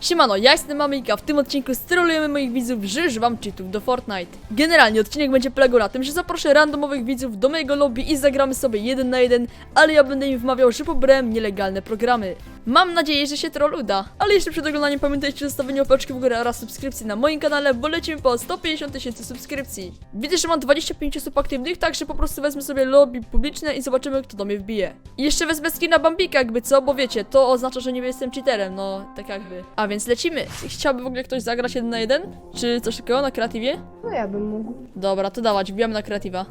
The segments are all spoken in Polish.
Siemano, ja jestem Mamika, w tym odcinku sterolujemy moich widzów, że używam cheatów do Fortnite. Generalnie odcinek będzie polegał na tym, że zaproszę randomowych widzów do mojego lobby i zagramy sobie jeden na jeden, ale ja będę im wmawiał, że pobrałem nielegalne programy. Mam nadzieję, że się troll uda. Ale jeszcze przed oglądaniem pamiętajcie o zostawieniu łapeczki w górę oraz subskrypcji na moim kanale, bo lecimy po 150 tysięcy subskrypcji. Widzę, że mam 25 osób aktywnych, także po prostu wezmę sobie lobby publiczne i zobaczymy, kto do mnie wbije. I jeszcze wezmę skina Bambika, jakby co, bo wiecie, to oznacza, że nie jestem cheaterem, no tak jakby. A więc lecimy. Chciałby w ogóle ktoś zagrać jeden na jeden? Czy coś takiego na kreatywie? No ja bym mógł. Dobra, to dawać, wbijamy na kreatywa.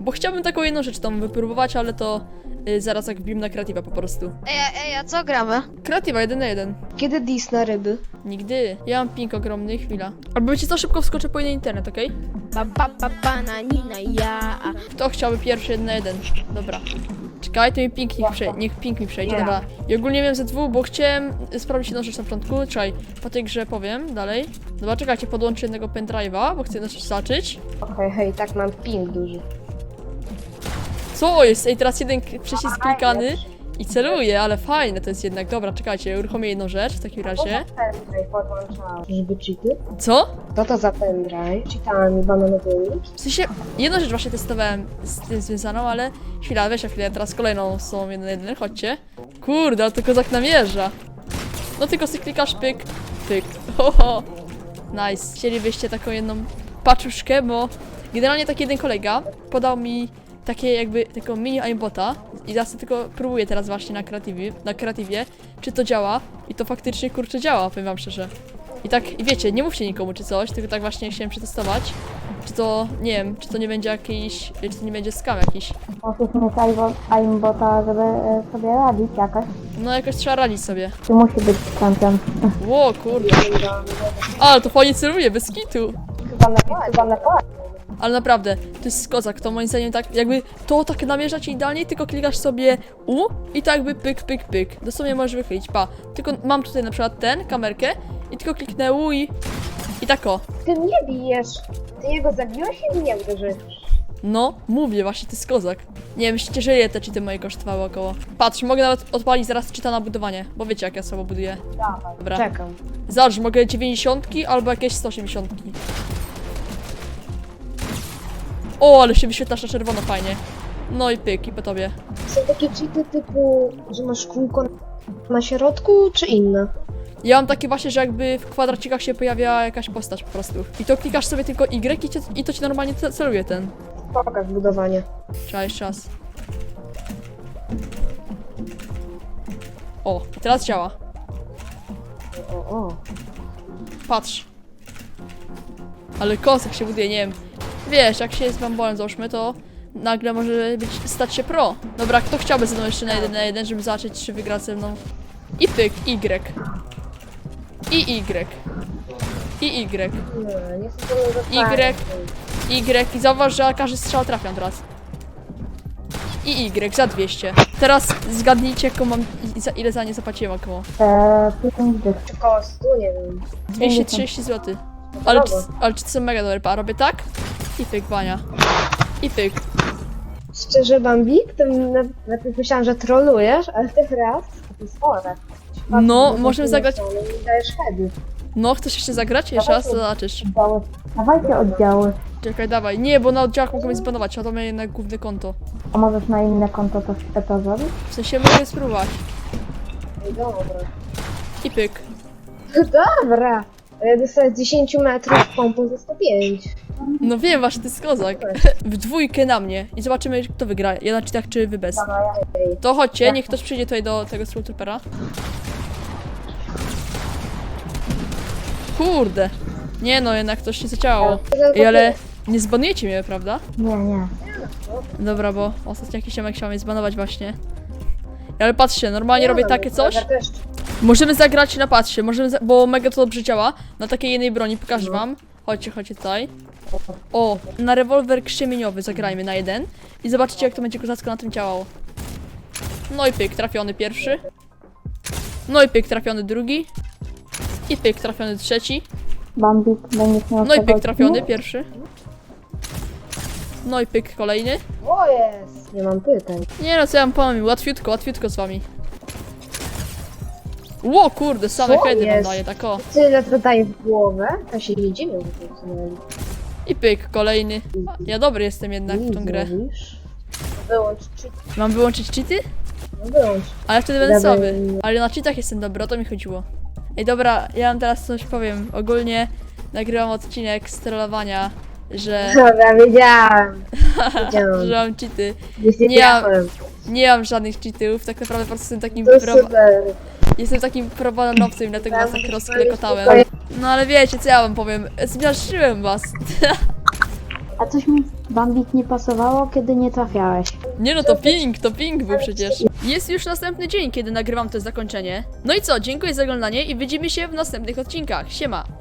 Bo chciałbym taką jedną rzecz tam wypróbować, ale to y, zaraz jak wbijemy na kreatywa po prostu. Ej, a- ej, a co gramy? Kreatywa jeden na jeden. Kiedy dis na ryby? Nigdy. Ja mam ping ogromny, chwila. Albo wiecie co, szybko wskoczę po inny internet, okej? Ba ba ba bananina ja. Kto chciałby pierwszy jeden na jeden? Dobra. Czekaj, to mi ping niech, prze- niech ping mi przejdzie, Ja. dobra. I ogólnie wiem ze dwóch, bo chciałem sprawdzić jedną rzecz na początku. Czekaj, po tej grze powiem dalej. Dobra, czekajcie, podłączę jednego pendrive'a, bo chcę jedną rzecz zobaczyć. Okej, hej, tak mam ping duży. Co jest? Ej, teraz jeden k- przycisk klikany i celuję, ale fajne to jest jednak. Dobra, czekajcie, uruchomię jedną rzecz w takim razie. Pendrive podłączałem. Żeby cheaty? Co? Co to za pendrive? Czytałem bananowymi. W sensie, jedną rzecz właśnie testowałem z tym związaną, ale chwila, weź chwilę, teraz kolejną są jeden na jeden, chodźcie. Kurde, ale to kozak namierza. No tylko sobie klikasz pyk, pyk. Oho. Nice. Chcielibyście taką jedną paczuszkę, bo generalnie taki jeden kolega podał mi takie jakby taką mini aimbota i sobie tylko próbuję teraz właśnie na kreatywie, na kreatywie, czy to działa i to faktycznie kurczę działa, powiem wam szczerze. I tak, i wiecie, nie mówcie nikomu czy coś, tylko tak właśnie chciałem przetestować. Czy to, nie wiem, czy to nie będzie jakiś, czy to nie będzie skam jakiś. Aimbot- aimbota, żeby e, sobie radzić jakoś. No jakoś trzeba radzić sobie. Czy musi być champion? Ło, kurde. Ale to fajnie celuje, bez kitu. Chyba na chyba na Ale naprawdę, to jest kozak, to moim zdaniem tak, jakby to tak namierza ci idealnie, tylko klikasz sobie U i tak jakby pyk, pyk, pyk. Dosłownie możesz wychylić, pa. Tylko mam tutaj na przykład ten, kamerkę i tylko kliknę U i... I tak o. Ty mnie bijesz. Ty jego zabiłeś i mnie uderzyłeś. No, mówię, właśnie to jest kozak. Nie wiem, myślicie, że ile te cheaty moje kosztowały około? Patrz, mogę nawet odpalić zaraz cheata na budowanie, bo wiecie jak ja słabo buduję. Dobra. Czekam. Zobacz, mogę 90 albo jakieś 180. O, ale się wyświetlasz na czerwono fajnie. No i pyk, i po tobie. Są takie cheaty typu, że masz kółko na środku, czy inne? Ja mam takie właśnie, że jakby w kwadracikach się pojawia jakaś postać po prostu. I to klikasz sobie tylko Y i, cię, i to ci normalnie ce- celuje ten. Pokaż budowanie. Trzeba jeszcze raz. O, i teraz działa. O, o. Patrz. Ale kosek się buduje, nie wiem. Wiesz, jak się jest bambolem, załóżmy, to nagle może być, stać się pro. Dobra, kto chciałby ze mną jeszcze na jeden na jeden, żeby zobaczyć, czy wygra ze mną? I pyk, Y. I Y. I Y. Y. Y. I zauważ, że każdy strzał trafia teraz. I Y za 200. Teraz zgadnijcie, jaką mam, i za, ile za nie zapłaciłem około. Eee, 5 dych. Czy koło 100, nie wiem. 230 zł. Ale, czy, ale czy to są mega dobre, pa, robię tak? I pyk, bania. I pyk. Szczerze, Bambik, to na- najpierw myślałam, że trolujesz, ale tych raz to jest chore. No, możemy zagrać. Ale dajesz. No, chcesz jeszcze zagrać? Jeszcze raz, to zobaczysz. Oddziały. Dawajcie oddziały. Czekaj, dawaj. Nie, bo na oddziałach mogą mnie zbanować, a to ma jednak główne konto. A możesz na inne konto to, to zrobić? W sensie mogę spróbować. No dobra. I pyk. Dobra. A ja dostaję z 10 metrów pompą za 105. No wiem, właśnie to jest kozak. W dwójkę na mnie. I zobaczymy, kto wygra. Ja na cheatach, czy wy bez. To chodźcie, niech ktoś przyjdzie tutaj do tego Troopera. Kurde. Nie no, jednak coś się zaciało. Ej, ale nie zbanujecie mnie, prawda? Nie, nie. Dobra, bo ostatnio jakiś ziomek chciał mnie zbanować właśnie. Ale patrzcie, normalnie robię takie coś. Ja też. Możemy zagrać na patrzcie, możemy za- bo mega to dobrze działa. Na takiej jednej broni pokażę wam. Chodźcie, chodźcie tutaj. O, na rewolwer krzemieniowy zagrajmy na jeden. I zobaczycie jak to będzie kozacko na tym działało. No i pyk, trafiony pierwszy. No i pyk, trafiony drugi. I pyk, trafiony trzeci. Bambik będziesz miał No i pyk, trafiony pierwszy. No i pyk, kolejny. O jest! Nie mam pytań. Nie no, co ja mam pomysł, łatwiutko, łatwiutko z wami. Ło, kurde, same Co heady nam jest? daje, tak o. Tyle to daje w głowę, to się nie dziwię, że to usunęli. I pyk, kolejny. Ja dobry jestem jednak w tą grę. Mówisz? Wyłącz cheat, Mam wyłączyć cheaty? no wyłącz. Ale wtedy będę Dobra, słaby. Ale na cheatach jestem dobry, o to mi chodziło. Ej, dobra, ja wam teraz coś powiem. Ogólnie nagrywam odcinek strollowania, że, Dobra, wiedziałam. Wiedziałam. że mam cheaty. Nie Nie, ja- wiedziałem. Nie mam żadnych cheatów, tak naprawdę po prostu jestem takim To pro... super. Jestem takim probanowcem dlatego was tak rozklekotałem. Swoje- No ale wiecie, co ja wam powiem. Zmiażdżyłem was. A coś mi Bambik nie pasowało, kiedy nie trafiałeś. Nie no, to ping, to ping był przecież. Jest już następny dzień, kiedy nagrywam to zakończenie. No i co, dziękuję za oglądanie i widzimy się w następnych odcinkach. Siema!